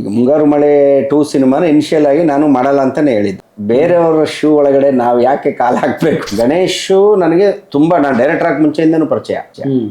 ಈಗ ಮುಂಗಾರು ಮಳೆ ಟೂ ಸಿನಿಮಾನ ಇನಿಷಿಯಲ್ ಆಗಿ ನಾನು ಮಾಡಲ್ಲ ಅಂತಾನೆ ಹೇಳಿದ್ದು. ಬೇರೆಯವರ ಶೂ ಒಳಗಡೆ ನಾವು ಯಾಕೆ ಕಾಲ್ ಹಾಕ್ಬೇಕು? ಗಣೇಶ್ ನನಗೆ ತುಂಬಾ ನಾನು ಡೈರೆಕ್ಟರ್ ಆಗಿ ಮುಂಚೆಯಿಂದನೂ ಪರಿಚಯ.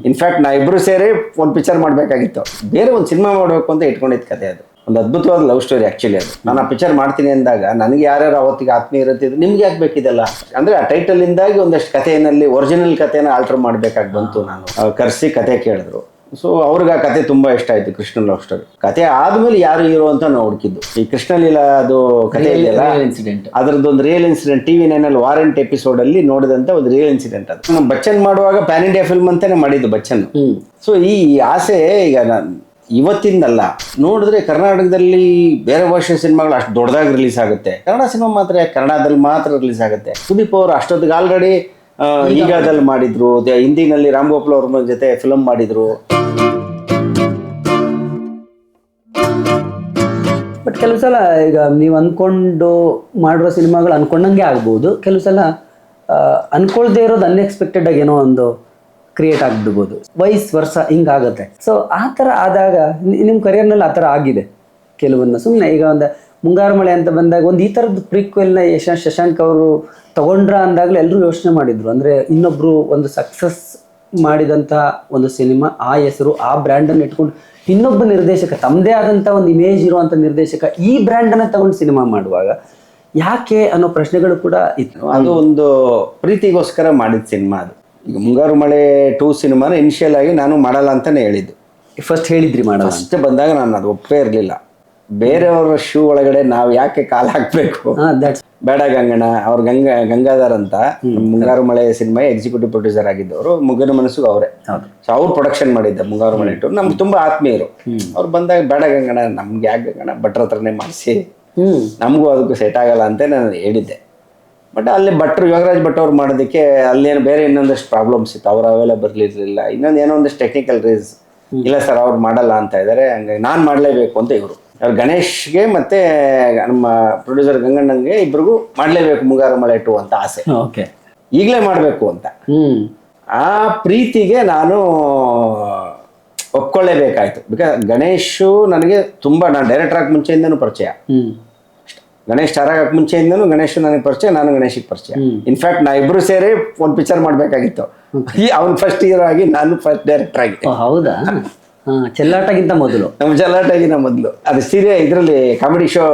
ಇನ್ಫ್ಯಾಕ್ಟ್ ನಾ ಇಬ್ರು ಸೇರಿ ಒಂದು ಪಿಕ್ಚರ್ ಮಾಡಬೇಕಾಗಿತ್ತು. ಬೇರೆ ಒಂದು ಸಿನಿಮಾ ಮಾಡಬೇಕು ಅಂತ ಇಟ್ಕೊಂಡಿದ್ದ ಕತೆ ಅದು. ಒಂದು ಅದ್ಭುತವಾದ ಲವ್ ಸ್ಟೋರಿ ಆ್ಯಕ್ಚುಲಿ ಅದು. ನಾನು ಆ ಪಿಕ್ಚರ್ ಮಾಡ್ತೀನಿ ಅಂದಾಗ ನನಗೆ ಯಾರ್ಯಾರು ಅವತ್ತಿಗೆ ಆತ್ಮೀಯ ಇರುತ್ತಿದ್ದು ನಿಮ್ಗೆ ಯಾಕೆ ಬೇಕಿದೆಲ್ಲ? ಅಂದ್ರೆ ಆ ಟೈಟಲ್ ಇಂದಾಗಿ ಒಂದಷ್ಟು ಕಥೆಯಲ್ಲಿ ಒರಿಜಿನಲ್ ಕಥೆನ ಆಲ್ಟರ್ ಮಾಡಬೇಕಾಗಿ ಬಂತು ನಾನು. ಕರೆಸಿ ಕತೆ ಕೇಳಿದ್ರು. ಸೊ ಅವ್ರಿಗೆ ಆ ಕತೆ ತುಂಬಾ ಇಷ್ಟ ಆಯ್ತು ಕೃಷ್ಣ ಲವ್ ಸ್ಟೋರಿ ಕತೆ ಆದ್ಮೇಲೆ ಯಾರು ಹೀರೋ ಅಂತ ನಾವು ಹುಡುಕಿದ್ದು. ಈ ಕೃಷ್ಣಲೀಲಾ ಅದು ಕತೆ ಇದೆಯಲ್ಲ? ಇನ್ಸಿಡೆಂಟ್ ಅದ್ರದ್ದು ಒಂದು ರಿಯಲ್ ಇನ್ಸಿಡೆಂಟ್ ಟಿವಿ ನೈನಲ್ಲಿ ವಾರಂಟ್ ಎಪಿಸೋಡ್ ಅಲ್ಲಿ ನೋಡಿದಂತ ಒಂದು ರಿಯಲ್ ಇನ್ಸಿಡೆಂಟ್ ಅದು. ನಮ್ಮ ಬಚ್ಚನ್ ಮಾಡುವಾಗ ಪ್ಯಾನ್ ಇಂಡಿಯಾ ಫಿಲ್ಮ್ ಅಂತಾನೆ ಮಾಡಿದ್ದು ಬಚ್ಚನ್. ಸೊ ಈ ಆಸೆ ಈಗ ನಾನು ಇವತ್ತಿಂದಲ್ಲ. ನೋಡಿದ್ರೆ ಕರ್ನಾಟಕದಲ್ಲಿ ಬೇರೆ ಭಾಷೆ ಸಿನಿಮಾಗಳು ಅಷ್ಟು ದೊಡ್ಡದಾಗಿ ರಿಲೀಸ್ ಆಗುತ್ತೆ. ಕನ್ನಡ ಸಿನಿಮಾ ಮಾತ್ರ ಕನ್ನಡದಲ್ಲಿ ಮಾತ್ರ ರಿಲೀಸ್ ಆಗುತ್ತೆ. ಸುದೀಪ್ ಅವರು ಅಷ್ಟೊತ್ತಿಗೆ ಆಲ್ರೆಡಿ ಈಗಾದಲ್ಲಿ ಮಾಡಿದ್ರು. ಹಿಂದಿನಲ್ಲಿ ರಾಮ್ ಗೋಪಾಲ್ ಅವ್ರ ಜೊತೆ ಫಿಲಮ್ ಮಾಡಿದ್ರು. ಬಟ್ ಕೆಲವು ಸಲ ಈಗ ನೀವು ಅಂದ್ಕೊಂಡು ಮಾಡಿರೋ ಸಿನಿಮಾಗಳು ಅಂದ್ಕೊಂಡಂಗೆ ಆಗ್ಬೋದು. ಕೆಲವು ಸಲ ಅನ್ಕೊಳ್ದೇ ಇರೋದು ಅನ್ಎಕ್ಸ್ಪೆಕ್ಟೆಡ್ ಆಗಿ ಏನೋ ಒಂದು ಕ್ರಿಯೇಟ್ ಆಗ್ಬಿಡ್ಬೋದು. ವಯಸ್ ವರ್ಷ ಹಿಂಗಾಗುತ್ತೆ. ಸೊ ಆ ಥರ ಆದಾಗ ನಿಮ್ಮ ಕರಿಯರ್ನಲ್ಲಿ ಆ ಥರ ಆಗಿದೆ. ಕೆಲವನ್ನ ಸುಮ್ಮನೆ ಈಗ ಒಂದು ಮುಂಗಾರು ಮಳೆ ಅಂತ ಬಂದಾಗ ಒಂದು ಈ ಥರದ್ದು ಪ್ರೀಕ್ವೆಲ್ನ ಯಶ, ಶಶಾಂಕ್ ಅವರು ತಗೊಂಡ್ರ ಅಂದಾಗಲೇ ಎಲ್ಲರೂ ಯೋಚನೆ ಮಾಡಿದ್ರು. ಅಂದರೆ ಇನ್ನೊಬ್ಬರು ಒಂದು ಸಕ್ಸಸ್ ಮಾಡಿದಂಥ ಒಂದು ಸಿನಿಮಾ ಆ ಹೆಸರು ಆ ಬ್ರ್ಯಾಂಡನ್ನು ಇಟ್ಕೊಂಡು ಇನ್ನೊಬ್ಬ ನಿರ್ದೇಶಕ ತಮ್ಮದೇ ಆದಂಥ ಒಂದು ಇಮೇಜ್ ಇರುವಂಥ ನಿರ್ದೇಶಕ ಈ ಬ್ರ್ಯಾಂಡನ್ನು ತಗೊಂಡು ಸಿನಿಮಾ ಮಾಡುವಾಗ ಯಾಕೆ ಅನ್ನೋ ಪ್ರಶ್ನೆಗಳು ಕೂಡ ಇತ್ತು. ಅದು ಒಂದು ಪ್ರೀತಿಗೋಸ್ಕರ ಮಾಡಿದ ಸಿನಿಮಾ ಅದು. ಈಗ ಮುಂಗಾರು ಮಳೆ ಟೂ ಸಿನಿಮಾನ ಇನಿಷಿಯಲ್ ಆಗಿ ನಾನು ಮಾಡಲ್ಲ ಅಂತಾನೆ ಹೇಳಿದ್ದು. ಫಸ್ಟ್ ಹೇಳಿದ್ರಿ ಮಾಡಲ್ಲ ಅಷ್ಟೇ ಫಸ್ಟ್ ಬಂದಾಗ ನಾನು ಅದು ಒಪ್ಪೇ ಇರಲಿಲ್ಲ. ಬೇರೆಯವರ ಶೂ ಒಳಗಡೆ ನಾವು ಯಾಕೆ ಕಾಲ್ ಹಾಕ್ಬೇಕು? ಬೇಡ ಗಂಗಣ್ಣ ಅವ್ರ ಗಂಗಾ ಗಂಗಾಧರ್ ಅಂತ Mungaru Male cinema executive producer ಆಗಿದ್ದವರು ಮುಗನ ಮನಸ್ಸು ಅವರೇ. ಸೊ ಅವ್ರು ಪ್ರೊಡಕ್ಷನ್ ಮಾಡಿದ್ದ ಮುಂಗಾರು ಮಳೆ ಟು ನಮ್ಗೆ ತುಂಬಾ ಆತ್ಮೀಯರು. ಅವ್ರು ಬಂದಾಗ ಬೇಡ ಗಂಗಣ್ಣ ನಮ್ಗೆ ಯಾಕೆ ಗಂಗಣ್ಣ ಭಟ್ರ ಹತ್ರನೇ ಮಾಡಿಸಿ. ನಮಗೂ ಅದಕ್ಕೂ ಸೆಟ್ ಆಗಲ್ಲ ಅಂತ ನಾನು ಹೇಳಿದ್ದೆ. ಬಟ್ ಅಲ್ಲಿ ಭಟ್ರು ಯೋಗರಾಜ್ ಭಟ್ ಅವ್ರು ಮಾಡೋದಕ್ಕೆ ಅಲ್ಲೇನು ಬೇರೆ ಇನ್ನೊಂದಷ್ಟು ಪ್ರಾಬ್ಲಮ್ಸ್ ಇತ್ತು. ಅವ್ರು ಅವೆಲ್ಲ ಬರಲಿರ್ಲಿಲ್ಲ. ಇನ್ನೊಂದು ಏನೋ ಒಂದಷ್ಟು ಟೆಕ್ನಿಕಲ್ ರೀಸ್ ಇಲ್ಲ ಸರ್ ಅವ್ರು ಮಾಡಲ್ಲ ಅಂತ ಇದ್ದಾರೆ ಹಂಗಾಗಿ ನಾನು ಮಾಡಲೇಬೇಕು ಅಂತ ಇವರು. ಗಣೇಶ್ಗೆ ಮತ್ತೆ ನಮ್ಮ ಪ್ರೊಡ್ಯೂಸರ್ ಗಂಗಣ್ಣಂಗೆ ಇಬ್ರಿಗೂ ಮಾಡಲೇಬೇಕು ಮುಂಗಾರು ಮಳೆ ಟು ಅಂತ ಆಸೆ. ಓಕೆ. ಈಗಲೇ ಮಾಡಬೇಕು ಅಂತ. ಆ ಪ್ರೀತಿಗೆ ನಾನು ಒಪ್ಕೊಳ್ಳೇಬೇಕಾಯ್ತು. ಬಿಕಾಸ್ ಗಣೇಶು ನನಗೆ ತುಂಬಾ ನಾನು ಡೈರೆಕ್ಟರ್ ಆಗಿ ಮುಂಚೆಯಿಂದನೂ ಪರಿಚಯ. ಗಣೇಶ್ ಸ್ಟಾರ್ ಆಗಕ್ಕೆ ಮುಂಚೆಯಿಂದನೂ ಗಣೇಶ್ ನನಗೆ ಪರಿಚಯ ನಾನು ಗಣೇಶಿಗೆ ಪರಿಚಯ. ಇನ್ಫ್ಯಾಕ್ಟ್ ನಾ ಇಬ್ರು ಸೇರಿ ಒಂದು ಪಿಕ್ಚರ್ ಮಾಡಬೇಕಾಗಿತ್ತು. ಈ ಅವ್ನು ಫಸ್ಟ್ ಇಯರ್ ಆಗಿ ನಾನು ಫಸ್ಟ್ ಡೈರೆಕ್ಟರ್ ಆಗಿ. ಹೌದಾ? ಚೆಲ್ಲಾಟಗಿಂತ ಮೊದಲು. ನಮ್ಮ ಚೆಲ್ಲಾಟಗಿಂತ ಮೊದಲು. ಅದು ಸೀರಿಯಲ್ ಇದರಲ್ಲಿ ಕಾಮಿಡಿ ಶೋ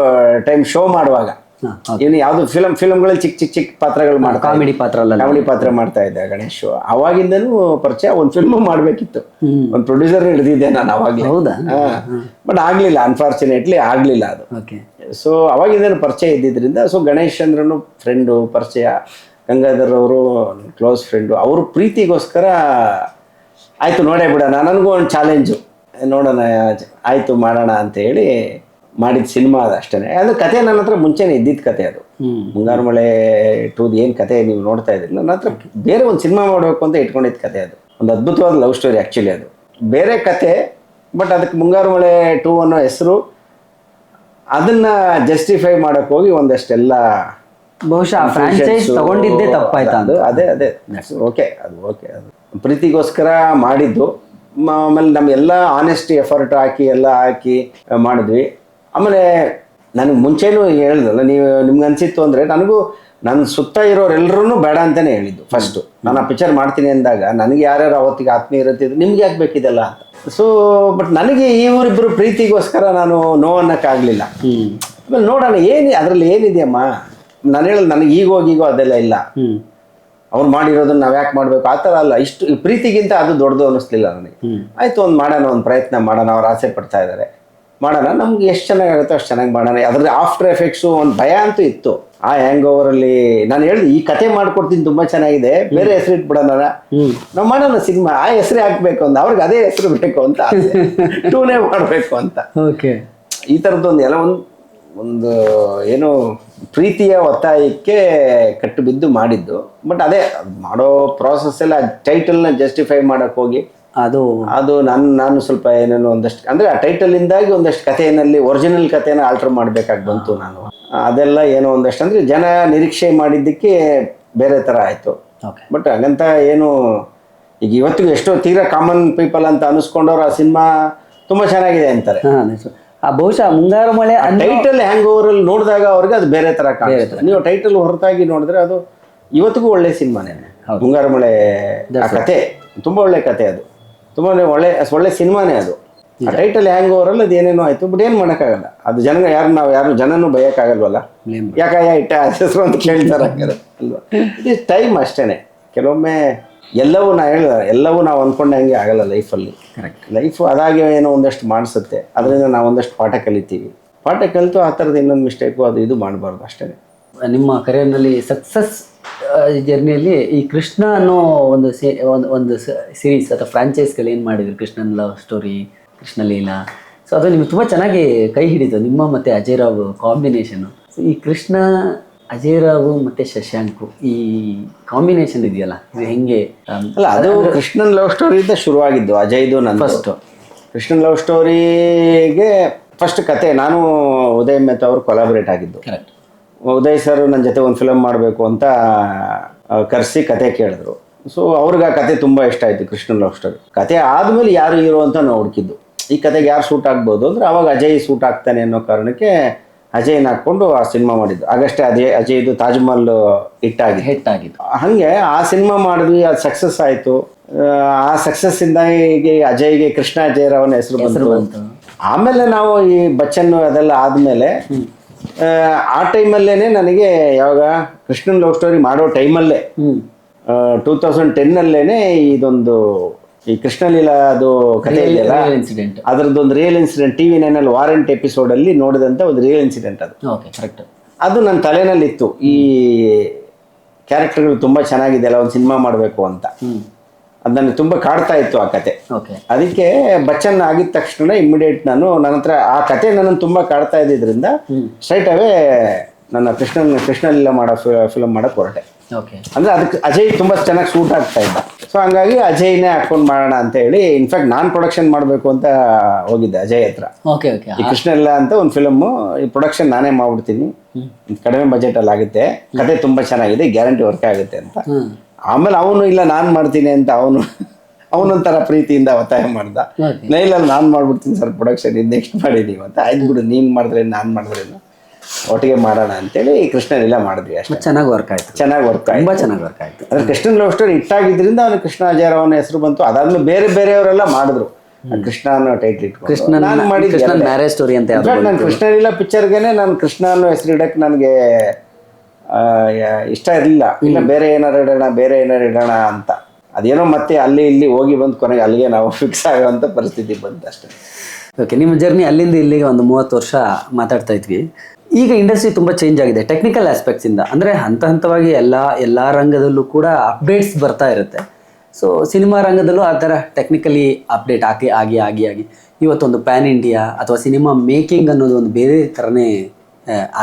ಟೈಮ್ ಶೋ ಮಾಡುವಾಗ. ಏನು ಇನ್ನು ಯಾವ್ದು ಫಿಲಮ್ ಫಿಲಮ್ಗಳಲ್ಲಿ ಚಿಕ್ಕ ಚಿಕ್ಕ ಚಿಕ್ಕ ಪಾತ್ರಗಳು ಮಾಡ ಕಾಮಿಡಿ ಪಾತ್ರ ಅಲ್ಲ. ಕಾಮಿಡಿ ಪಾತ್ರ ಮಾಡ್ತಾ ಇದ್ದೆ ಗಣೇಶ್ ಅವಾಗಿಂದನು ಪರಿಚಯ ಒಂದು ಫಿಲ್ಮ್ ಮಾಡ್ಬೇಕಿತ್ತು. ಒಂದು ಪ್ರೊಡ್ಯೂಸರ್ ಹಿಡಿದಿದ್ದೆ ನಾನು ಅವಾಗಲೇ. ಹೌದಾ? ಬಟ್ ಆಗ್ಲಿಲ್ಲ ಅನ್ಫಾರ್ಚುನೇಟ್ಲಿ ಆಗ್ಲಿಲ್ಲ ಅದು. ಸೊ ಅವಾಗಿಂದನೂ ಪರಿಚಯ ಇದ್ದಿದ್ರಿಂದ ಸೊ ಗಣೇಶ್ ಚಂದ್ರನು ಫ್ರೆಂಡು ಪರಿಚಯ. ಗಂಗಾಧರ್ ಅವರು ಕ್ಲೋಸ್ ಫ್ರೆಂಡು ಅವ್ರ ಪ್ರೀತಿಗೋಸ್ಕರ ಆಯಿತು ನೋಡೇ ಬಿಡೋಣ. ನನಗೂ ಒಂದು ಚಾಲೆಂಜು ನೋಡೋಣ ಆಯಿತು ಮಾಡೋಣ ಅಂತ ಹೇಳಿ ಮಾಡಿದ ಸಿನಿಮಾ ಅದು ಅಷ್ಟೇ ಅದು ಕತೆ ನನ್ನ ಹತ್ರ ಮುಂಚೆನೇ ಇದ್ದಿದ್ದ ಕತೆ ಅದು. ಮುಂಗಾರು ಮಳೆ ಟೂದು ಏನು ಕತೆ ನೀವು ನೋಡ್ತಾ ಇದ್ದೀರಿ. ನನ್ನ ಹತ್ರ ಬೇರೆ ಒಂದು ಸಿನಿಮಾ ಮಾಡಬೇಕು ಅಂತ ಇಟ್ಕೊಂಡಿದ್ದ ಕತೆ ಅದು. ಒಂದು ಅದ್ಭುತವಾದ ಲವ್ ಸ್ಟೋರಿ ಆ್ಯಕ್ಚುಲಿ ಅದು. ಬೇರೆ ಕತೆ ಬಟ್ ಅದಕ್ಕೆ ಮುಂಗಾರು ಮಳೆ ಟೂ ಅನ್ನೋ ಹೆಸರು ಅದನ್ನ ಜಸ್ಟಿಫೈ ಮಾಡೋಕ್ಕೆ ಹೋಗಿ ಒಂದಷ್ಟೆಲ್ಲ ಬಹುಶಃ ಫ್ರಾಂಚೈಸ್ ತಗೊಂಡಿದ್ದೇ ತಪ್ಪಾಯ್ತು ಅದು ಅದೇ ಅದೇ. ಓಕೆ ಅದು ಓಕೆ ಅದು. ಪ್ರೀತಿಗೋಸ್ಕರ ಮಾಡಿದ್ದು. ಆಮೇಲೆ ನಮ್ಗೆಲ್ಲ ಆನೆಸ್ಟಿ ಎಫರ್ಟ್ ಹಾಕಿ ಎಲ್ಲ ಹಾಕಿ ಮಾಡಿದ್ವಿ. ಆಮೇಲೆ ನನಗೆ ಮುಂಚೆನೂ ಹೇಳಿದಲ್ಲ ನೀವು ನಿಮ್ಗೆ ಅನಿಸಿತ್ತು ಅಂದರೆ ನನಗೂ ನನ್ನ ಸುತ್ತ ಇರೋರೆಲ್ಲರೂ ಬೇಡ ಅಂತಲೇ ಹೇಳಿದ್ದು ಫಸ್ಟು ನಾನು ಆ ಪಿಕ್ಚರ್ ಮಾಡ್ತೀನಿ ಅಂದಾಗ ನನಗೆ ಯಾರ್ಯಾರು ಅವತ್ತಿಗೆ ಆತ್ಮೀಯ ಇರುತ್ತಿದ್ರು ನಿಮ್ಗೆ ಯಾಕೆ ಬೇಕಿದೆಲ್ಲ ಅಂತ. ಸೊ ಬಟ್ ನನಗೆ ಇವರಿಬ್ಬರು ಪ್ರೀತಿಗೋಸ್ಕರ ನಾನು ನೋ ಅನ್ನೋಕ್ಕಾಗಲಿಲ್ಲ. ಆಮೇಲೆ ನೋಡೋಣ ಏನು ಅದರಲ್ಲಿ ಏನಿದೆಯಮ್ಮ ನಾನು ಹೇಳೋದು ನನಗೆ ಈಗೋಗಿಗೋ ಈಗೋ ಅದೆಲ್ಲ ಇಲ್ಲ. ಅವ್ರು ಮಾಡಿರೋದನ್ನ ನಾವು ಯಾಕೆ ಮಾಡಬೇಕು? ಆ ಥರ ಅಲ್ಲ. ಇಷ್ಟು ಈ ಪ್ರೀತಿಗಿಂತ ಅದು ದೊಡ್ಡದು ಅನ್ನಿಸ್ಲಿಲ್ಲ ನನಗೆ. ಆಯ್ತು ಒಂದು ಮಾಡೋಣ ಒಂದು ಪ್ರಯತ್ನ ಮಾಡೋಣ ಅವ್ರು ಆಸೆ ಪಡ್ತಾ ಇದ್ದಾರೆ ಮಾಡೋಣ ನಮ್ಗೆ ಎಷ್ಟು ಚೆನ್ನಾಗಾಗುತ್ತೋ ಅಷ್ಟು ಚೆನ್ನಾಗಿ ಮಾಡೋಣ. ಅದ್ರ ಆಫ್ಟರ್ ಎಫೆಕ್ಟ್ಸು ಒಂದು ಭಯ ಅಂತೂ ಇತ್ತು. ಆ ಹ್ಯಾಂಗ್ ಓವರಲ್ಲಿ ನಾನು ಹೇಳಿದೆ ಈ ಕತೆ ಮಾಡ್ಕೊಡ್ತೀನಿ ತುಂಬ ಚೆನ್ನಾಗಿದೆ. ಬೇರೆ ಹೆಸರು ಇಟ್ಬಿಡೋಣ ನಾವು ಮಾಡೋಣ ಸಿನಿಮಾ. ಆ ಹೆಸರೇ ಹಾಕ್ಬೇಕು ಅಂತ. ಅವ್ರಿಗೆ ಅದೇ ಹೆಸರು ಬೇಕು ಅಂತ ಟೂನೇ ಮಾಡಬೇಕು ಅಂತ. ಓಕೆ ಈ ಥರದ್ದು ಒಂದು ಎಲ್ಲ ಒಂದು ಒಂದು ಏನು ಪ್ರೀತಿಯ ಒತ್ತಾಯಕ್ಕೆ ಕಟ್ಟು ಬಿದ್ದು ಮಾಡಿದ್ದು. ಬಟ್ ಅದೇ ಮಾಡೋ ಪ್ರಾಸೆಸ್ ಎಲ್ಲ ಟೈಟಲ್ನ ಜಸ್ಟಿಫೈ ಮಾಡಕ್ ಹೋಗಿ. ಅದು ಅದು ನಾನು ನಾನು ಸ್ವಲ್ಪ ಏನೇನು ಒಂದಷ್ಟು ಅಂದರೆ ಆ ಟೈಟಲಿಂದಾಗಿ ಒಂದಷ್ಟು ಕಥೆಯಲ್ಲಿ ಒರಿಜಿನಲ್ ಕಥೆನ ಆಲ್ಟರ್ ಮಾಡಬೇಕಾಗಿ ಬಂತು ನಾನು. ಅದೆಲ್ಲ ಏನೋ ಒಂದಷ್ಟು ಅಂದರೆ ಜನ ನಿರೀಕ್ಷೆ ಮಾಡಿದ್ದಕ್ಕೆ ಬೇರೆ ಥರ ಆಯಿತು. ಓಕೆ ಬಟ್ ಹಾಗಂತ ಏನು ಈಗ ಇವತ್ತಿಗೂ ಎಷ್ಟೋ ತೀರಾ ಕಾಮನ್ ಪೀಪಲ್ ಅಂತ ಅನಿಸ್ಕೊಂಡವ್ರು ಆ ಸಿನಿಮಾ ತುಂಬ ಚೆನ್ನಾಗಿದೆ ಅಂತಾರೆ. ಆ ಬಹುಶಃ ಮುಂಗಾರು ಮಳೆ ಟೈಟಲ್ ಹ್ಯಾಂಗ್ ಓವರ್ ಅಲ್ಲಿ ನೋಡಿದಾಗ ಅವ್ರಿಗೆ ಅದು ಬೇರೆ ತರ ಕಾಣುತ್ತೆ ನೀವು ಟೈಟಲ್ ಹೊರತಾಗಿ ನೋಡಿದ್ರೆ ಅದು ಇವತ್ತಿಗೂ ಒಳ್ಳೆ ಸಿನಿಮಾನೇ ಮುಂಗಾರು ಮಳೆ ಕತೆ. ತುಂಬಾ ಒಳ್ಳೆ ಕತೆ ಅದು. ತುಂಬಾ ಒಳ್ಳೆ ಒಳ್ಳೆ ಸಿನಿಮಾನೇ ಅದು. ಟೈಟಲ್ ಹ್ಯಾಂಗ್ ಓವರ್ ಅಲ್ಲಿ ಅದು ಏನೇನೋ ಆಯ್ತು ಬಟ್ ಏನ್ ಮಾಡಕ್ಕಾಗಲ್ಲ. ಅದು ಜನ ಯಾರು ನಾವು ಯಾರು ಜನನು ಬಯಕ್ಕಾಗಲ್ವಲ್ಲ? ಯಾಕೆ ಇಟ್ಟ ಹೆಸರು ಅಂತ ಕೇಳ್ತಾರೆ ಅಲ್ವಾ? ಟೈಮ್ ಅಷ್ಟೇನೆ. ಕೆಲವೊಮ್ಮೆ ಎಲ್ಲವೂ ನಾ ಹೇಳಿದ ಎಲ್ಲವೂ ನಾವು ಅಂದ್ಕೊಂಡಂಗೆ ಆಗಲ್ಲ ಲೈಫಲ್ಲಿ ಕರೆಕ್ಟ್ ಲೈಫ್ ಅದಾಗೆ ಏನೋ ಒಂದಷ್ಟು ಮಾಡಿಸುತ್ತೆ. ಅದರಿಂದ ನಾವು ಒಂದಷ್ಟು ಪಾಠ ಕಲಿತೀವಿ. ಪಾಠ ಕಲಿತು ಆ ಥರದ ಇನ್ನೊಂದು ಮಿಸ್ಟೇಕು ಅದು ಇದು ಮಾಡಬಾರ್ದು ಅಷ್ಟೇ. ನಿಮ್ಮ ಕರಿಯರ್ನಲ್ಲಿ ಸಕ್ಸಸ್ ಜರ್ನಿಯಲ್ಲಿ ಈ ಕೃಷ್ಣ ಅನ್ನೋ ಒಂದು ಸೇ- ಒಂದು ಒಂದು ಸೀರೀಸ್ ಅಥವಾ ಫ್ರಾಂಚೈಸ್ಗಳು ಏನು ಮಾಡಿದ್ರು? Krishnan love story Krishna Leela. So ಅದು ನಿಮ್ಗೆ ತುಂಬ ಚೆನ್ನಾಗಿ ಕೈ ಹಿಡಿತು ನಿಮ್ಮ ಮತ್ತು ಅಜಯ್ ರಾವ್ ಕಾಂಬಿನೇಷನು ಸೊ ಈ ಕೃಷ್ಣ ಅಜಯ್ ಮತ್ತೆ ಮತ್ತು ಶಶಾಂಕು ಈ ಕಾಂಬಿನೇಷನ್ ಇದೆಯಲ್ಲ ಇದು ಹೆಂಗೆ ಅಲ್ಲ ಅದು ಕೃಷ್ಣನ್ ಲವ್ ಸ್ಟೋರಿ ಸ್ಟೋರಿಯಿಂದ ಶುರುವಾಗಿದ್ದು ಅಜಯ್ದು ನನ್ನ ಫಸ್ಟ್ ಕೃಷ್ಣನ್ ಲವ್ ಸ್ಟೋರಿಗೆ ಫಸ್ಟ್ ಕತೆ ನಾನು ಉದಯ್ ಮೆಹ್ತಾ ಅವರು ಕೊಲಾಬರೇಟ್ ಆಗಿದ್ದು. ಕರೆಕ್ಟ್ ಉದಯ್ ಸರ್ ನನ್ನ ಜೊತೆ ಒಂದು ಫಿಲಮ್ ಮಾಡಬೇಕು ಅಂತ ಕರೆಸಿ ಕತೆ ಕೇಳಿದ್ರು. ಸೊ ಅವ್ರಿಗೆ ಆ ಕತೆ ತುಂಬ ಇಷ್ಟ ಆಯಿತು ಕೃಷ್ಣನ್ ಲವ್ ಸ್ಟೋರಿ ಕತೆ ಆದಮೇಲೆ ಯಾರು ಹೀರೋ ಅಂತ ನಾವು ಹುಡುಕಿದ್ದು ಈ ಕತೆಗೆ ಯಾರು ಸೂಟ್ ಆಗ್ಬೋದು ಅಂದರೆ ಅವಾಗ ಅಜಯ್ ಸೂಟ್ ಆಗ್ತಾನೆ ಅನ್ನೋ ಕಾರಣಕ್ಕೆ ಅಜಯ್ನ ಹಾಕೊಂಡು ಆ ಸಿನಿಮಾ ಮಾಡಿದ್ದು. ಆಗಷ್ಟೇ ಅಜಯ್ ಅಜಯ್ದು ತಾಜ್ ಮಹಲ್ ಆಗಿ ಹಿಟ್ ಆಗಿತ್ತು ಹಾಗೆ ಆ ಸಿನಿಮಾ ಮಾಡಿದ್ವಿ ಅದು ಸಕ್ಸಸ್ ಆಯಿತು. ಆ ಸಕ್ಸಸ್ ಇಂದ ಹೀಗೆ ಅಜಯ್ಗೆ ಕೃಷ್ಣ ಅಜಯ್ರವನ ಹೆಸರು ಹೆಸರು ಬಂತು. ಆಮೇಲೆ ನಾವು ಈ ಬಚ್ಚನ್ ಅದೆಲ್ಲ ಆದಮೇಲೆ ಆ ಟೈಮಲ್ಲೇನೆ ನನಗೆ ಯಾವಾಗ ಕೃಷ್ಣನ್ ಲವ್ ಸ್ಟೋರಿ ಮಾಡೋ ಟೈಮಲ್ಲೇ ಟೂ ತೌಸಂಡ್ ಟೆನ್ನಲ್ಲೇನೆ ಇದೊಂದು ಈ ಕೃಷ್ಣಲೀಲಾ ಅದು ಕಥೆ ಇದೆಯಲ್ಲ? Incident ಅದರದ್ದೊಂದು real incident T V warrant warrant ಎಪಿಸೋಡಲ್ಲಿ ನೋಡಿದಂಥ ಒಂದು ರಿಯಲ್ ಇನ್ಸಿಡೆಂಟ್ ಅದು. ಓಕೆ ಕರೆಕ್ಟ್ ಅದು ನನ್ನ ತಲೆನಲ್ಲಿ ಇತ್ತು ಈ ಕ್ಯಾರೆಕ್ಟರ್ಗಳು ತುಂಬ ಚೆನ್ನಾಗಿದೆಯಲ್ಲ ಒಂದು ಸಿನಿಮಾ ಮಾಡಬೇಕು ಅಂತ. ಅದನ್ನು ಅದು ನನಗೆ ತುಂಬ ಕಾಡ್ತಾ ಇತ್ತು ಆ ಕತೆ. ಓಕೆ ಅದಕ್ಕೆ ಬಚ್ಚನ್ ಆಗಿದ ತಕ್ಷಣ ಇಮಿಡಿಯೇಟ್ ನಾನು ನನ್ನ ಹತ್ರ ಆ ಕತೆ ನನ್ನನ್ನು ತುಂಬ ಕಾಡ್ತಾ ಇದ್ದಿದ್ರಿಂದ ಸ್ಟ್ರೈಟ್ ಅವೇ ನನ್ನ ಕೃಷ್ಣನ್ ಕೃಷ್ಣಲೀಲ ಮಾಡೋ ಫಿಲಮ್ ಮಾಡೋಕೆ ಹೊರಟೆ. ಅಂದರೆ ಅದಕ್ಕೆ ಅಜಯ್ ತುಂಬಾ ಚೆನ್ನಾಗಿ ಸೂಟ್ ಆಗ್ತಾ ಇದ್ದ. ಸೊ ಹಂಗಾಗಿ ಅಜಯ್ನೇ ಹಾಕೊಂಡ್ ಮಾಡೋಣ ಅಂತ ಹೇಳಿ ಇನ್ಫ್ಯಾಕ್ಟ್ ನಾನ್ ಪ್ರೊಡಕ್ಷನ್ ಮಾಡಬೇಕು ಅಂತ ಹೋಗಿದ್ದೆ ಅಜಯ್ ಹತ್ರ. ಈ ಕೃಷ್ಣಲ್ಲ ಅಂತ ಒಂದು ಫಿಲಮ್ ಈ ಪ್ರೊಡಕ್ಷನ್ ನಾನೇ ಮಾಡ್ಬಿಡ್ತೀನಿ. ಕಡಿಮೆ ಬಜೆಟ್ ಅಲ್ಲಿ ಆಗುತ್ತೆ. ಕತೆ ತುಂಬಾ ಚೆನ್ನಾಗಿದೆ ಗ್ಯಾರಂಟಿ ವರ್ಕ್ ಆಗುತ್ತೆ ಅಂತ. ಆಮೇಲೆ ಅವನು ಇಲ್ಲ ನಾನ್ ಮಾಡ್ತೀನಿ ಅಂತ ಅವನು ಅವನೊಂಥರ ಪ್ರೀತಿಯಿಂದ ಒತ್ತಾಯ ಮಾಡ್ದ. ನೈಲಲ್ಲಿ ನಾನು ಮಾಡ್ಬಿಡ್ತೀನಿ ಸರ್ ಪ್ರೊಡಕ್ಷನ್ ಇದು ನೆಕ್ಸ್ಟ್ ಮಾಡಿ ನೀವು ಅಂತ. ಆಯ್ತು ಬಿಡು ನೀನು ಮಾಡಿದ್ರೆ ನಾನು ಮಾಡಿದ್ರೆ ಒಟ್ಟಿಗೆ ಮಾಡೋಣ ಅಂತೇಳಿ ಲೀಲಾ ಮಾಡಿದ್ವಿ ಅಷ್ಟೇ. ಚೆನ್ನಾಗಿ ವರ್ಕ್ ಆಯ್ತು. ಚೆನ್ನಾಗಿ ವರ್ಕ್ ಆಯ್ತು. ತುಂಬಾ ಚೆನ್ನಾಗಿ ವರ್ಕ್ ಆಯ್ತು. ಅದ್ರ ಕೃಷ್ಣನ್ ಲವ್ ಸ್ಟೋರಿ ಇಟ್ಟಾಗಿದ್ದರಿಂದ ಅವನು ಕೃಷ್ಣ ಅಜಯರಾವನ ಹೆಸರು ಬಂತು. ಅದಾದ್ಮೇಲೆ ಬೇರೆ ಬೇರೆಯವರೆಲ್ಲ ಮಾಡಿದ್ರು. ಕೃಷ್ಣ ಅನ್ನೋ ಟೈಟ್ಲ್ ಇಟ್ಕೊಂಡು. ಕೃಷ್ಣ ನಾನು ಮಾಡಿ ಕೃಷ್ಣ. ಮ್ಯಾರೇಜ್ ಸ್ಟೋರಿ ಅಂತ ನಾನು ಕೃಷ್ಣ ಕೃಷ್ಣಲೀಲ ಪಿಕ್ಚರ್ಗೆನೆ ನಾನು ಕೃಷ್ಣ ಅನ್ನೋ ಹೆಸರು ಇಡಕ್ಕೆ ನನಗೆ ಇಷ್ಟ ಇರಲಿಲ್ಲ. ಇಲ್ಲ ಬೇರೆ ಏನಾರು ಇಡೋಣ ಬೇರೆ ಏನಾರು ಇಡೋಣ ಅಂತ. ಅದೇನೋ ಮತ್ತೆ ಅಲ್ಲಿ ಇಲ್ಲಿ ಹೋಗಿ ಬಂದು ಕೊನೆಗೆ ಅಲ್ಲಿಗೆ ನಾವು ಫಿಕ್ಸ್ ಆಗೋಂಥ ಪರಿಸ್ಥಿತಿ ಬಂತು ಅಷ್ಟೇ. ಓಕೆ ನಿಮ್ಮ ಜರ್ನಿ ಅಲ್ಲಿಂದ ಇಲ್ಲಿಗೆ ಒಂದು ಮೂವತ್ತು ವರ್ಷ ಮಾತಾಡ್ತಾ ಇದ್ವಿ. ಈಗ ಇಂಡಸ್ಟ್ರಿ ತುಂಬ ಚೇಂಜ್ ಆಗಿದೆ. ಟೆಕ್ನಿಕಲ್ ಇಂದ. ಅಂದರೆ ಹಂತ ಹಂತವಾಗಿ ಎಲ್ಲ ಎಲ್ಲ ರಂಗದಲ್ಲೂ ಕೂಡ ಅಪ್ಡೇಟ್ಸ್ ಬರ್ತಾ ಇರುತ್ತೆ. ಸೊ ಸಿನಿಮಾ ರಂಗದಲ್ಲೂ ಆ ಥರ ಟೆಕ್ನಿಕಲಿ ಅಪ್ಡೇಟ್ ಆಗಿ ಆಗಿ ಆಗಿ ಆಗಿ. ಇವತ್ತೊಂದು ಪ್ಯಾನ್ ಇಂಡಿಯಾ ಅಥವಾ ಸಿನಿಮಾ ಮೇಕಿಂಗ್ ಅನ್ನೋದು ಒಂದು ಬೇರೆ ಥರನೇ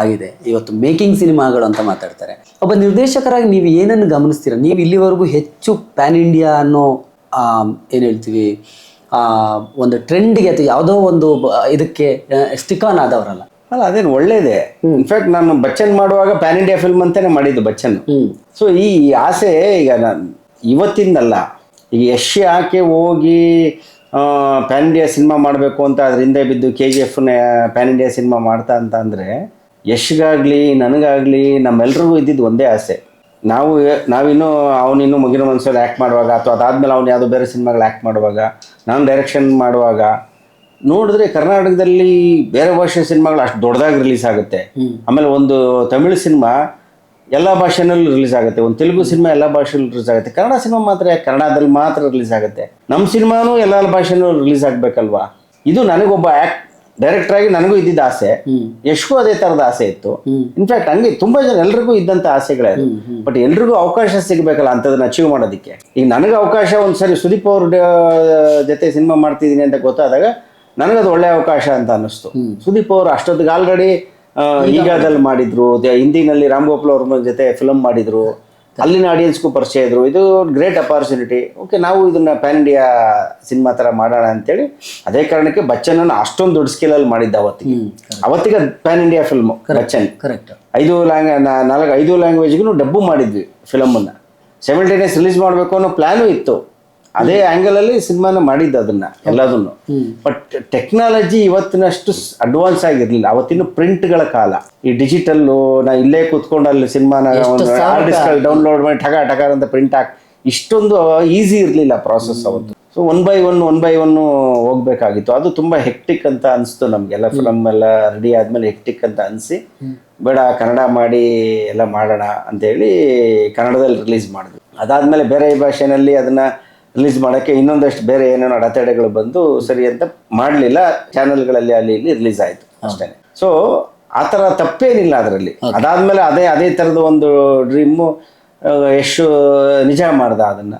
ಆಗಿದೆ. ಇವತ್ತು ಮೇಕಿಂಗ್ ಸಿನಿಮಾಗಳು ಅಂತ ಮಾತಾಡ್ತಾರೆ. ಒಬ್ಬ ನಿರ್ದೇಶಕರಾಗಿ ನೀವು ಏನನ್ನು ಗಮನಿಸ್ತೀರಾ? ನೀವು ಇಲ್ಲಿವರೆಗೂ ಹೆಚ್ಚು ಪ್ಯಾನ್ ಇಂಡಿಯಾ ಅನ್ನೋ ಏನು ಹೇಳ್ತೀವಿ ಒಂದು ಟ್ರೆಂಡಿಗೆ ಅಥವಾ ಯಾವುದೋ ಒಂದು ಇದಕ್ಕೆ ಸ್ಟಿಕ್ ಆನ್ ಆದವರಲ್ಲ. ಅಲ್ಲ ಅದೇನು ಒಳ್ಳೇದೇ. ಇನ್ಫ್ಯಾಕ್ಟ್ ನಾನು ಬಚ್ಚನ್ ಮಾಡುವಾಗ ಪ್ಯಾನ್ ಇಂಡಿಯಾ ಫಿಲ್ಮ್ ಅಂತಾನೆ ಮಾಡಿದ್ದು ಬಚ್ಚನ್. ಸೊ ಈ ಆಸೆ ಈಗ ನಾನು ಇವತ್ತಿಂದಲ್ಲ ಈಗ ಯಶ್ ಯಾಕೆ ಹೋಗಿ ಪ್ಯಾನ್ ಇಂಡಿಯಾ ಸಿನಿಮಾ ಮಾಡಬೇಕು ಅಂತ ಅದ್ರ ಹಿಂದೆ ಬಿದ್ದು ಕೆ ಜಿ ಎಫ್ನ ಪ್ಯಾನ್ ಇಂಡಿಯಾ ಸಿನಿಮಾ ಮಾಡ್ತಾ ಅಂತ ಅಂದರೆ ಯಶ್ಗಾಗಲಿ ನನಗಾಗಲಿ ನಮ್ಮೆಲ್ರಿಗೂ ಇದ್ದಿದ್ದು ಒಂದೇ ಆಸೆ. ನಾವು ನಾವಿನ್ನೂ ಅವನಿನ್ನೂ ಮುಗಿನ ಮನಸ್ಸಲ್ಲಿ ಆ್ಯಕ್ಟ್ ಮಾಡುವಾಗ ಅಥವಾ ಅದಾದ್ಮೇಲೆ ಅವ್ನು ಯಾವುದೋ ಬೇರೆ ಸಿನಿಮಾಗಳು ಆ್ಯಕ್ಟ್ ಮಾಡುವಾಗ ನಾನು ಡೈರೆಕ್ಷನ್ ಮಾಡುವಾಗ ನೋಡಿದ್ರೆ ಕರ್ನಾಟಕದಲ್ಲಿ ಬೇರೆ ಭಾಷೆ ಸಿನಿಮಾಗಳು ಅಷ್ಟು ದೊಡ್ಡದಾಗಿ ರಿಲೀಸ್ ಆಗುತ್ತೆ. ಆಮೇಲೆ ಒಂದು ತಮಿಳು ಸಿನಿಮಾ ಎಲ್ಲ ಭಾಷೆನಲ್ಲೂ ರಿಲೀಸ್ ಆಗುತ್ತೆ. ಒಂದು ತೆಲುಗು ಸಿನಿಮಾ ಎಲ್ಲ ಭಾಷೆಯಲ್ಲೂ ರಿಲೀಸ್ ಆಗುತ್ತೆ. ಕನ್ನಡ ಸಿನಿಮಾ ಮಾತ್ರ ಕನ್ನಡದಲ್ಲಿ ಮಾತ್ರ ರಿಲೀಸ್ ಆಗುತ್ತೆ. ನಮ್ಮ ಸಿನಿಮಾನೂ ಎಲ್ಲ ಭಾಷೆನೂ ರಿಲೀಸ್ ಆಗಬೇಕಲ್ವಾ? ಇದು ನನಗೊಬ್ಬ ಆ್ಯಕ್ಟ್ ಡೈರೆಕ್ಟರ್ ಆಗಿ ನನಗೂ ಇದ್ದಿದ್ದ ಆಸೆ. ಎಷ್ಟೋ ಅದೇ ಥರದ ಆಸೆ ಇತ್ತು. ಇನ್ಫ್ಯಾಕ್ಟ್ ಹಂಗೆ ತುಂಬಾ ಜನ ಎಲ್ರಿಗೂ ಇದ್ದಂಥ ಆಸೆಗಳೇ ಬಟ್ ಎಲ್ರಿಗೂ ಅವಕಾಶ ಸಿಗಬೇಕಲ್ಲ ಅಂಥದನ್ನ ಅಚೀವ್ ಮಾಡೋದಕ್ಕೆ. ಈಗ ನನಗೆ ಅವಕಾಶ ಒಂದ್ಸರಿ ಸುದೀಪ್ ಅವ್ರ ಜೊತೆ ಸಿನಿಮಾ ಮಾಡ್ತಿದ್ದೀನಿ ಅಂತ ಗೊತ್ತಾದಾಗ ನನಗದು ಒಳ್ಳೆ ಅವಕಾಶ ಅಂತ ಅನ್ನಿಸ್ತು. ಸುದೀಪ್ ಅವರು ಅಷ್ಟೊತ್ತಿಗೆ ಆಲ್ರೆಡಿ ಈಗಾದಲ್ಲಿ ಮಾಡಿದ್ರು ಹಿಂದಿನಲ್ಲಿ ರಾಮ್ ಗೋಪಾಲ್ ಅವ್ರ ಜೊತೆ ಫಿಲಮ್ ಮಾಡಿದ್ರು ಅಲ್ಲಿನ ಆಡಿಯನ್ಸ್ಗೂ ಪರಿಚಯ ಇದ್ರು. ಇದು ಗ್ರೇಟ್ ಅಪಾರ್ಚುನಿಟಿ ಓಕೆ ನಾವು ಇದನ್ನ ಪ್ಯಾನ್ ಇಂಡಿಯಾ ಸಿನಿಮಾ ಥರ ಮಾಡೋಣ ಅಂತೇಳಿ ಅದೇ ಕಾರಣಕ್ಕೆ ಬಚ್ಚನನ್ನು ಅಷ್ಟೊಂದು ದೊಡ್ಡ ಸ್ಕೇಲಲ್ಲಿ ಮಾಡಿದ್ದ ಅವತ್ತಿಗೆ. ಅವತ್ತಿಗೆ pan India film Bachchan. Correct ಐದು ಲ್ಯಾಂಗ್ ನಾಲ್ಕು ಐದು ಲ್ಯಾಂಗ್ವೇಜ್ಗೂ ಡಬ್ಬು ಮಾಡಿದ್ವಿ ಫಿಲಮನ್ನು ಸೆವೆಂಟೀನೇಸ್ ರಿಲೀಸ್ ಮಾಡಬೇಕು ಅನ್ನೋ ಪ್ಲ್ಯಾನು ಇತ್ತು. ಅದೇ ಆಂಗಲ್ ಅಲ್ಲಿ ಸಿನಿಮಾನ ಮಾಡಿದ್ದು ಅದನ್ನ ಎಲ್ಲದನ್ನು. ಬಟ್ ಟೆಕ್ನಾಲಜಿ ಇವತ್ತಿನಷ್ಟು ಅಡ್ವಾನ್ಸ್ ಆಗಿರ್ಲಿಲ್ಲ. ಅವತ್ತಿನ ಪ್ರಿಂಟ್ಗಳ ಕಾಲ. ಈ ಡಿಜಿಟಲ್ ನಾ ಇಲ್ಲೇ ಕುತ್ಕೊಂಡು ಅಲ್ಲಿ ಸಿನಿಮಾನ ಡೌನ್ಲೋಡ್ ಮಾಡಿ ಠಗ ಠಗ ಅಂತ ಪ್ರಿಂಟ್ ಹಾಕಿ ಇಷ್ಟೊಂದು ಈಸಿ ಇರಲಿಲ್ಲ ಪ್ರಾಸೆಸ್ ಅವತ್ತು. So one by one one by one ಹೋಗ್ಬೇಕಾಗಿತ್ತು. ಅದು ತುಂಬಾ ಹೆಕ್ಟಿಕ್ ಅಂತ ಅನಿಸ್ತು ಎಲ್ಲ ಫಿಲಮ್ ಎಲ್ಲ ರೆಡಿ ಆದ್ಮೇಲೆ ಹೆಕ್ಟಿಕ್ ಅಂತ ಅನಿಸಿ ಬೇಡ ಕನ್ನಡ ಮಾಡಿ ಎಲ್ಲ ಮಾಡೋಣ ಅಂತೇಳಿ ಕನ್ನಡದಲ್ಲಿ ರಿಲೀಸ್ ಮಾಡಿದ್ವಿ ಅದಾದ್ಮೇಲೆ ಬೇರೆ ಭಾಷೆನಲ್ಲಿ ಅದನ್ನ ರಿಲೀಸ್ ಮಾಡೋಕ್ಕೆ ಇನ್ನೊಂದಷ್ಟು ಬೇರೆ ಏನೇನೋ ಅಡೆತಡೆಗಳು ಬಂದು ಸರಿ ಅಂತ ಮಾಡಲಿಲ್ಲ. ಚಾನೆಲ್ಗಳಲ್ಲಿ ಅಲ್ಲಿ ಇಲ್ಲಿ ರಿಲೀಸ್ ಆಯಿತು ಅಷ್ಟೇ ಸೊ ಆ ಥರ ತಪ್ಪೇನಿಲ್ಲ ಅದರಲ್ಲಿ. ಅದಾದಮೇಲೆ ಅದೇ ಅದೇ ಥರದ ಒಂದು ಡ್ರೀಮು ಯಶು ನಿಜ ಮಾಡ್ದ ಅದನ್ನು.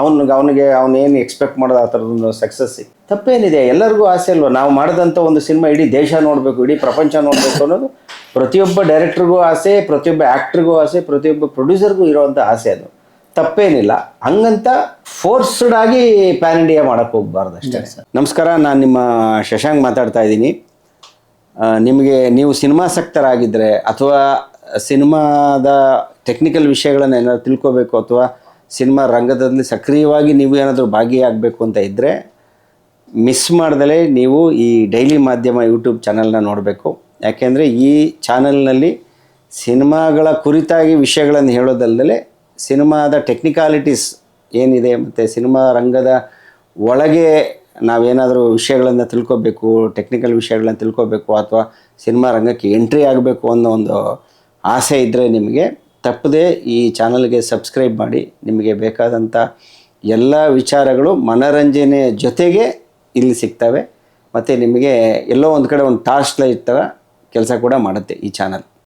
ಅವನಿಗೆ ಅವನಿಗೆ ಅವನೇನು ಏನು ಎಕ್ಸ್ಪೆಕ್ಟ್ ಮಾಡ್ದ ಆ ಥರದೊಂದು ಸಕ್ಸಸ್ ತಪ್ಪೇನಿದೆ. ಎಲ್ಲರಿಗೂ ಆಸೆ ಅಲ್ವಾ? ನಾವು ಮಾಡಿದಂಥ ಒಂದು ಸಿನಿಮಾ ಇಡೀ ದೇಶ ನೋಡಬೇಕು ಇಡೀ ಪ್ರಪಂಚ ನೋಡಬೇಕು ಅನ್ನೋದು ಪ್ರತಿಯೊಬ್ಬ ಡೈರೆಕ್ಟ್ರಿಗೂ ಆಸೆ ಪ್ರತಿಯೊಬ್ಬ ಆ್ಯಕ್ಟ್ರಿಗೂ ಆಸೆ ಪ್ರತಿಯೊಬ್ಬ ಪ್ರೊಡ್ಯೂಸರ್ಗೂ ಇರೋವಂಥ ಆಸೆ ಅದು. ತಪ್ಪೇನಿಲ್ಲ. ಹಂಗಂತ ಫೋರ್ಸ್ಡ್ ಆಗಿ ಪ್ಯಾನ್ ಇಂಡಿಯಾ ಮಾಡಕ್ ಹೋಗ್ಬಾರ್ದು ಅಷ್ಟೇ. ನಮಸ್ಕಾರ ನಾನು ನಿಮ್ಮ ಶಶಾಂಕ್ ಮಾತಾಡ್ತಾ ಇದ್ದೀನಿ. ನಿಮಗೆ ನೀವು ಸಿನಿಮಾಸಕ್ತರಾಗಿದ್ದರೆ ಅಥವಾ ಸಿನಿಮಾದ ಟೆಕ್ನಿಕಲ್ ವಿಷಯಗಳನ್ನು ಏನಾದ್ರು ತಿಳ್ಕೋಬೇಕು ಅಥವಾ ಸಿನಿಮಾ ರಂಗದಲ್ಲಿ ಸಕ್ರಿಯವಾಗಿ ನೀವು ಏನಾದರೂ ಭಾಗಿಯಾಗಬೇಕು ಅಂತ ಇದ್ದರೆ ಮಿಸ್ ಮಾಡ್ದಲೇ ನೀವು ಈ ಡೈಲಿ ಮಾಧ್ಯಮ ಯೂಟ್ಯೂಬ್ ಚಾನಲ್ನ ನೋಡಬೇಕು. ಯಾಕೆಂದರೆ ಈ ಚಾನಲ್ನಲ್ಲಿ ಸಿನಿಮಾಗಳ ಕುರಿತಾಗಿ ವಿಷಯಗಳನ್ನು ಹೇಳೋದಲ್ಲದೆ ಸಿನಿಮಾದ ಟೆಕ್ನಿಕಾಲಿಟೀಸ್ ಏನಿದೆ ಮತ್ತು ಸಿನಿಮಾ ರಂಗದ ಒಳಗೆ ನಾವೇನಾದರೂ ವಿಷಯಗಳನ್ನು ತಿಳ್ಕೊಬೇಕು ಟೆಕ್ನಿಕಲ್ ವಿಷಯಗಳನ್ನ ತಿಳ್ಕೊಬೇಕು ಅಥವಾ ಸಿನಿಮಾ ರಂಗಕ್ಕೆ ಎಂಟ್ರಿ ಆಗಬೇಕು ಅನ್ನೋ ಒಂದು ಆಸೆ ಇದ್ದರೆ ನಿಮಗೆ ತಪ್ಪದೇ ಈ ಚಾನಲ್ಗೆ ಸಬ್ಸ್ಕ್ರೈಬ್ ಮಾಡಿ. ನಿಮಗೆ ಬೇಕಾದಂಥ ಎಲ್ಲ ವಿಚಾರಗಳು ಮನರಂಜನೆ ಜೊತೆಗೆ ಇಲ್ಲಿ ಸಿಗ್ತವೆ. ಮತ್ತು ನಿಮಗೆ ಎಲ್ಲೋ ಒಂದು ಕಡೆ ಒಂದು ಟಾರ್ಚ್ ಲೈಟ್ ಥರ ಕೆಲಸ ಕೂಡ ಮಾಡುತ್ತೆ ಈ ಚಾನಲ್